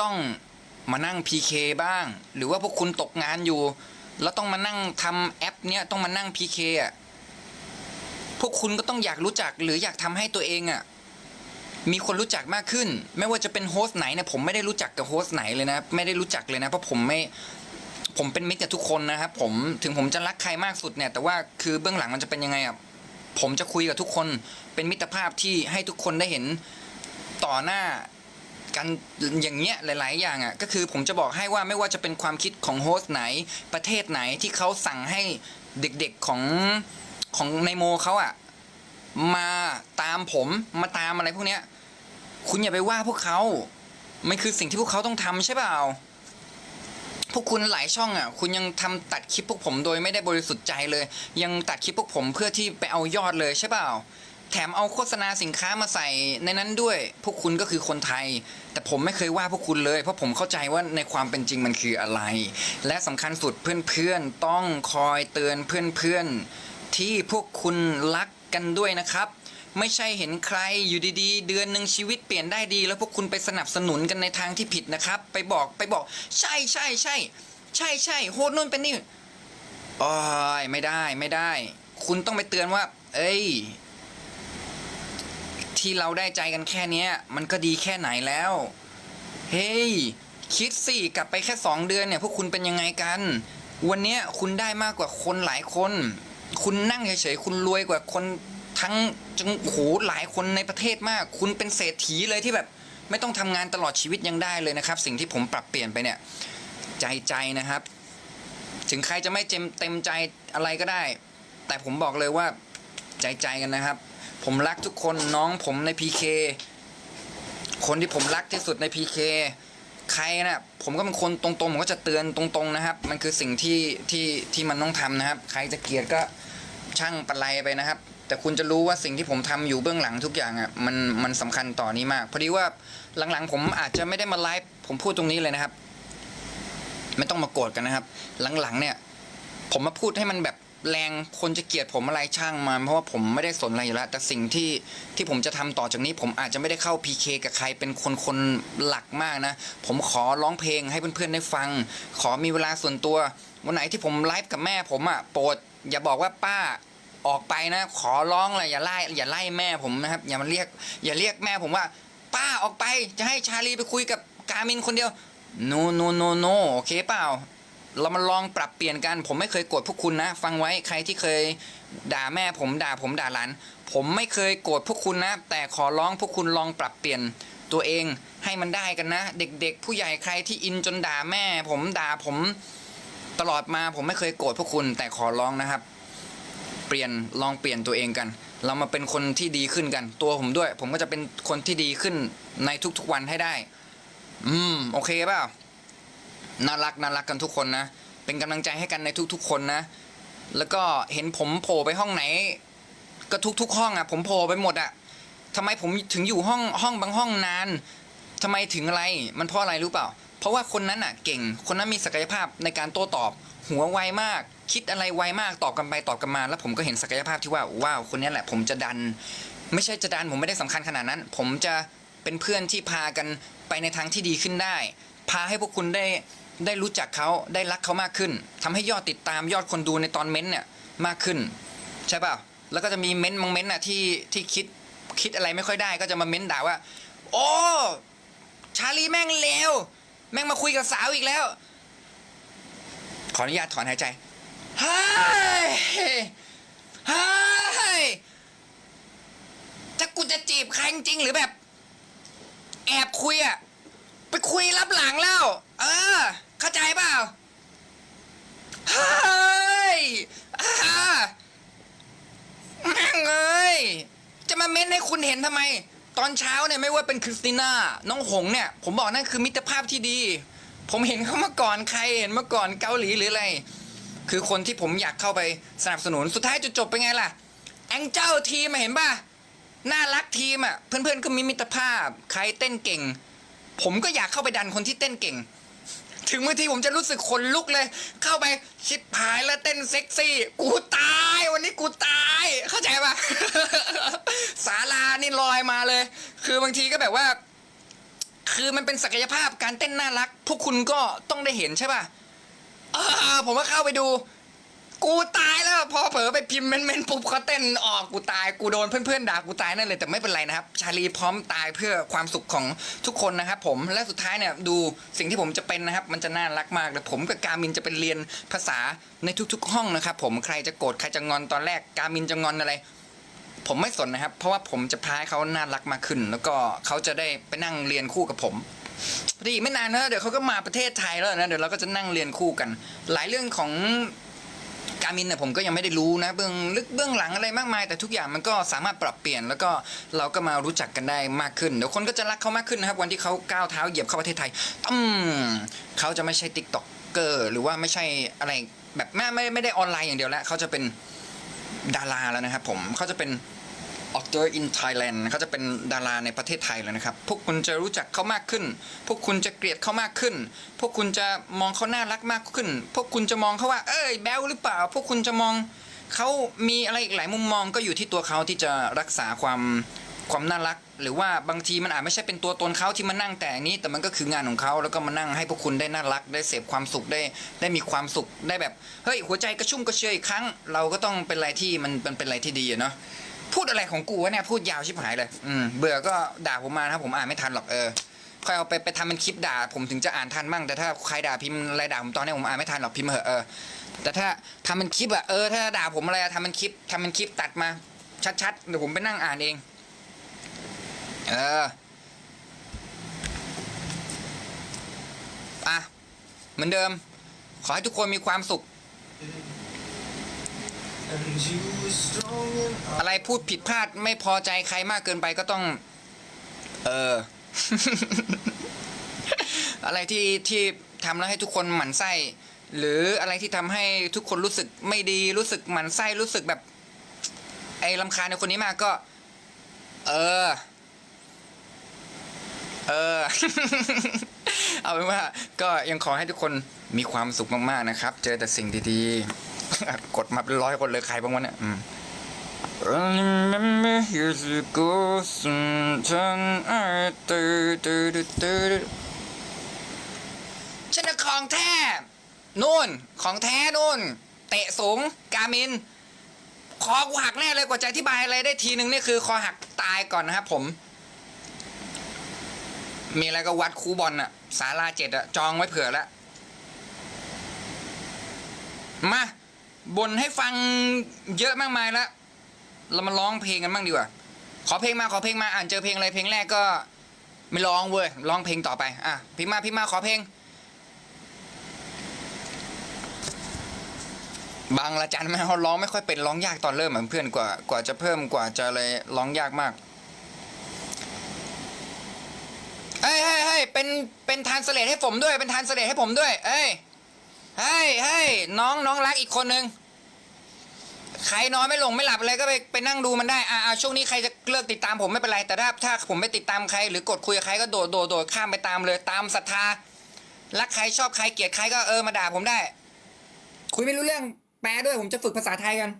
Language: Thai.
ต้องมานั่ง PK บ้าง หรือว่าพวกคุณตกงานอยู่ แล้วต้องมานั่งทำแอปเนี้ยต้องมานั่ง PK อะพวกคุณก็ต้องอยากรู้จักหรืออยากทำให้ตัวเองอะมีคนรู้จักมากขึ้น ไม่ว่าจะเป็นโฮสต์ไหนเนี่ยผมไม่ได้รู้จักกับโฮสต์ไหนเลยนะ ไม่ได้รู้จักเลยนะเพราะผมไม่ผมเป็นมิตรกับทุกคนนะครับผมถึงผมจะรักใครมากสุดเนี่ย แต่ว่าคือเบื้องหลังมันจะเป็นยังไงอะผมจะคุยกับทุกคนเป็นมิตรภาพที่ให้ทุกคนได้เห็นต่อหน้า กันอย่างเงี้ยหลาย ๆ อย่างอะก็คือผมจะบอกให้ว่าไม่ว่าจะเป็นความคิดของโฮสต์ไหนประเทศไหนที่เขาสั่งให้เด็กๆของของในโมเขาอะมาตามผมมาตามอะไรพวกเนี้ย คุณอย่าไปว่าพวกเขามันคือสิ่งที่พวกเขาต้องทำใช่เปล่าพวกคุณหลายช่องอะ คุณยังทำตัดคลิปพวกผมโดยไม่ได้บริสุทธิ์ใจเลย ยังตัดคลิปพวกผมเพื่อที่ไปเอายอดเลยใช่เปล่า แถมเอาโฆษณาสินค้ามาใส่ในนั้นด้วย พวกคุณก็คือคนไทย แต่ผมไม่เคยว่าพวกคุณเลย เพราะผมเข้าใจว่าในความเป็นจริงมันคืออะไร และสำคัญสุดเพื่อนๆต้องคอยเตือนเพื่อนๆที่พวกคุณรักกันด้วยนะครับไม่ใช่เห็นใครอยู่ดีๆ เดือนหนึ่งชีวิตเปลี่ยนได้ดี แล้วพวกคุณไปสนับสนุนกันในทางที่ผิดนะครับ ไปบอกไปบอก ใช่ใช่ใช่ใช่ใช่โหดนู่นเป็นนี่อ้ยไม่ได้ไม่ได้ คุณต้องไปเตือนว่า เอ้ย ที่เราได้ใจกันแค่เนี้ย มันก็ดีแค่ไหนแล้ว เฮ้ย คิดสิกลับไปแค่สองเดือนเนี่ย พวกคุณเป็นยังไงกัน วันเนี้ยคุณได้มากกว่าคนหลายคน คุณนั่งเฉยๆคุณรวยกว่าคนทั้งจังโหหลายคนในประเทศมาก คุณเป็นเศรษฐีเลยที่แบบ ไม่ต้องทำงานตลอดชีวิตยังได้เลยนะครับ สิ่งที่ผมปรับเปลี่ยนไปเนี่ย ใจใจนะครับ ถึงใครจะไม่เต็มเต็มใจอะไรก็ได้ แต่ผมบอกเลยว่า ใจใจกันนะครับ ผมรักทุกคนน้องผมใน PK คนที่ผมรักที่สุดใน PK ใครนะผมก็เป็นคนตรงๆ ผมก็จะเตือนตรงๆนะครับ มันคือสิ่งที่ที่ที่มันต้องทำนะครับ ใครจะเกลียดก็ช่างปะไลไปนะครับ แต่คุณจะรู้ว่าสิ่งที่ผมทำอยู่เบื้องหลังทุกอย่างอะมันมันสำคัญต่อนี้มากพอดีว่าหลังๆ ผมอาจจะไม่ได้มาไลฟ์ผมพูดตรงนี้เลยนะครับ ไม่ต้องมาโกรธกันนะครับ หลังๆเนี่ย ผมมาพูดให้มันแบบ แรงคนจะเกลียดผมอะไรช่างมันเพราะว่าผมไม่ได้สนอะไรอยู่แล้ว แต่สิ่งที่ที่ผมจะทำต่อจากนี้ ผมอาจจะไม่ได้เข้า PK กับใครเป็นคนคนหลักมากนะ ผมขอร้องเพลงให้เพื่อนๆได้ฟัง ขอมีเวลาส่วนตัว วันไหนที่ผมไลฟ์กับแม่ผมอะโปรดอย่าบอกว่าป้าออกไปนะ ขอร้องเลยอย่าไล่อย่าไล่แม่ผมนะครับอย่ามาเรียก อย่าเรียกแม่ผมว่า ป้าออกไปจะให้ชาลีไปคุยกับกามินคนเดียว no no no no โอเคเปล่า เรามาลองปรับเปลี่ยนกัน ผมไม่เคยโกรธพวกคุณนะ ฟังไว้ใครที่เคยด่าแม่ผมด่าผมด่าหลานผมไม่เคยโกรธพวกคุณนะ แต่ขอร้องพวกคุณลองปรับเปลี่ยนตัวเองให้มันได้กันนะ เด็กๆ ผู้ใหญ่ใครที่อินจนด่าแม่ ผมด่าผมตลอดมาผมไม่เคยโกรธพวกคุณ แต่ขอร้องนะครับ เปลี่ยนลองเปลี่ยนตัวเองกัน เรามาเป็นคนที่ดีขึ้นกัน ตัวผมด้วย ผมก็จะเป็นคนที่ดีขึ้นในทุกๆวันให้ได้ อืม โอเคเปล่า น่ารักน่ารักกันทุกคนนะ เป็นกำลังใจให้กันในทุก ๆ คนนะ แล้วก็เห็นผมโผล่ไปห้องไหน ก็ทุก ๆ ห้องอะ ผมโผล่ไปหมดอะทำไมผมถึงอยู่ห้องห้องบางห้องนานทำไมถึงอะไร มันเพราะอะไรรู้เปล่า เพราะว่าคนนั้นอะเก่ง คนนั้นมีศักยภาพในการโต้ตอบ หัวไวมาก คิดอะไรไวมากตอบกันไปตอบกันมา แล้วผมก็เห็นศักยภาพที่ว่าว้าวคนนี้แหละ ผมจะดัน ไม่ใช่จะดันผมไม่ได้สำคัญขนาดนั้น ผมจะเป็นเพื่อนที่พากันไปในทางที่ดีขึ้นได้ พาให้พวกคุณได้ ได้รู้จักเขาได้รักเขามากขึ้นทำให้ยอดติดตามยอดคนดูในตอนเม้นต์เนี่ยมากขึ้น ใช่ป่ะแล้วก็จะมีเม้นต์บางเม้นต์น่ะที่ที่คิดคิดอะไรไม่ค่อยได้ ก็จะมาเม้นต์ด่าว่า โอ้ชาลีแม่งเลวแม่งมาคุยกับสาวอีกแล้ว ขออนุญาตถอนหายใจเฮ้ยเฮ้ยถ้ากูจะจีบใครจริงหรือแบบ แอบคุยอะไปคุยรับหลังแล้ว เออ เข้าใจเปล่าเฮ้ยอ่าแม่งเอ้ยจะมาเม้นให้คุณเห็นทำไม ตอนเช้าเนี่ยไม่ว่าเป็นคริสติน่าน้องหงเนี่ย ผมบอกนั่นคือมิตรภาพที่ดี ผมเห็นเขามาก่อนใครเห็นมาก่อนเกาหลีหรืออะไร คือคนที่ผมอยากเข้าไปสนับสนุนสุดท้ายจะจบเป็นไงล่ะ แองเจ้าทีมอะเห็นป่ะน่ารักทีมอะเพื่อนๆก็มีมิตรภาพ ใครเต้นเก่ง ผมก็อยากเข้าไปดันคนที่เต้นเก่ง ถึงบางทีผมจะรู้สึกขนลุกเลย เข้าไปชิดผายแล้วเต้นเซ็กซี่ กูตายวันนี้กูตาย เข้าใจปะศาลานี่ลอยมาเลย คือบางทีก็แบบว่า คือมันเป็นศักยภาพการเต้นน่ารัก พวกคุณก็ต้องได้เห็นใช่ป่ะผมก็เข้าไปดู กูตายแล้วพอเผลอไปพิมพ์เมนๆปุ๊บเขาเต้นออกกูตายกูโดนเพื่อนๆด่ากูตายนั่นเลยแต่ไม่เป็นไรนะครับ ชาลีพร้อมตายเพื่อความสุขของทุกคนนะครับผมและสุดท้ายเนี่ยดูสิ่งที่ผมจะเป็นนะครับ มันจะน่ารักมากเลยผมกับกามินจะไปเรียนภาษาในทุก ๆ ห้องนะครับ ผมใครจะโกรธใครจะงอนตอนแรกกามินจะงอนอะไร ผมไม่สนนะครับ เพราะว่าผมจะพาให้เขาน่ารักมากขึ้น แล้วก็เขาจะได้ไปนั่งเรียนคู่กับผมพอดีไม่นานนะเดี๋ยวเขาก็มาประเทศไทยแล้วนะเดี๋ยวเราก็จะนั่งเรียนคู่กัน หลายเรื่องของ การมินเนี่ยผมก็ยังไม่ได้รู้นะเบื้องลึกเบื้องหลังอะไรมากมาย แต่ทุกอย่างมันก็สามารถปรับเปลี่ยน แล้วก็เราก็มารู้จักกันได้มากขึ้นเดี๋ยวคนก็จะรักเขามากขึ้นนะครับวันที่เขาก้าวเท้าเหยียบเข้าประเทศไทยตั้มเขาจะไม่ใช่ติ๊กต็อกเกอร์หรือว่าไม่ใช่อะไรแบบไม่ไม่ไม่ได้ออนไลน์อย่างเดียวแล้วเขาจะเป็นดาราแล้วนะครับผมเขาจะเป็น actor in Thailand เขาจะเป็นดาราในประเทศไทยแล้วนะครับ พวกคุณจะรู้จักเขามากขึ้น พวกคุณจะเกลียดเขามากขึ้น พวกคุณจะมองเขาน่ารักมากขึ้น พวกคุณจะมองเขาว่า เอ้ยแบลหรือเปล่า พวกคุณจะมองเขามีอะไรอีกหลายมุมมองก็อยู่ที่ตัวเขาที่จะรักษาความความน่ารัก หรือว่าบางทีมันอาจไม่ใช่เป็นตัวตนเขาที่มานั่งแต่อันนี้ แต่มันก็คืองานของเขาแล้วก็มานั่งให้พวกคุณได้น่ารัก ได้เสพความสุขได้ได้มีความสุขได้แบบเฮ้ยหัวใจกระชุ่มกระชวยอีกครั้ง เราก็ต้องเป็นอะไรที่มันเป็นอะไรที่ดีเนาะ พูดอะไรของกูวะเนี่ยพูดยาวชิบหายเลย อืมเบื่อก็ด่าผมมานะครับผมอ่านไม่ทันหรอกเออค่อยเอาไปไปทำเป็นคลิปด่า ผมถึงจะอ่านทันบ้างแต่ถ้าใครด่าพิมพ์อะไรด่าผมตอนนี้ผมอ่านไม่ทันหรอกพิมพ์เหอะเออแต่ถ้าทำเป็นคลิปอะเออถ้าด่าผมอะไรอะทำเป็นคลิปทำเป็นคลิปตัดมา ชัดๆเดี๋ยวผมไปนั่งอ่านเอง เอออะเหมือนเดิม ขอให้ทุกคนมีความสุข อะไรพูดผิดพลาดไม่พอใจใครมากเกินไปก็ต้อง เออ อะไรที่ที่ทำแล้วให้ทุกคนหมั่นไส้ หรืออะไรที่ทำให้ทุกคนรู้สึกไม่ดีรู้สึกหมั่นไส้รู้สึกแบบ ไอ้ลำคาญในคนนี้มากก็ เออ เออ เอาเป็นว่า ก็ยังขอให้ทุกคนมีความสุขมากๆนะครับ เจอแต่สิ่งดีๆ กดมาเป็นร้อยคนเลยใครบ้างวะเนี่ยอืม Remember years ago sometime I do do do do do ฉันน่ะของแท้นู่น ของแท้นู่น เตะสูง กามิน คอกูหักแน่เลยกว่าจะอธิบายอะไรได้ทีนึงนี่คือ คอหักตายก่อนนะครับผม มีอะไรก็วัดคูบอลอะสาราเจ็ดอะจองไว้เผื่อแล้ว มา บ่นให้ฟังเยอะมากมายแล้ว เรามาร้องเพลงกันบ้างดีกว่า ขอเพลงมาขอเพลงมาอ่านเจอเพลงอะไรเพลงแรกก็ไม่ร้องเว้ยร้องเพลงต่อไป อะพิมมาพิมมาขอเพลง บางละจันแม่เขาร้องไม่ค่อยเป็นร้องยากตอนเริ่มเหมือนเพื่อนกว่ากว่าจะเพิ่มกว่าจะอะไรร้องยากมากเฮ้ยเฮ้ยเฮ้ยเป็นเป็นทานเสลตให้ผมด้วย เป็นทานเสลตให้ผมด้วย เอ้ย เฮ้ยเฮ้ยน้องน้องรักอีกคนนึงใครนอนไม่หลงไม่หลับอะไรก็ไปไปนั่งดูมันได้อ่าอ่าช่วงนี้ใครจะเลิกติดตามผมไม่เป็นไรแต่ถ้าถ้าผมไม่ติดตามใคร หรือกดคุยกับใครก็โดดโดดโดดข้ามไปตามเลยตามศรัทธารักใครชอบใครเกลียดใครก็เออมาด่าผมได้ คุยไม่รู้เรื่องแปลด้วยผมจะฝึกภาษาไทยกัน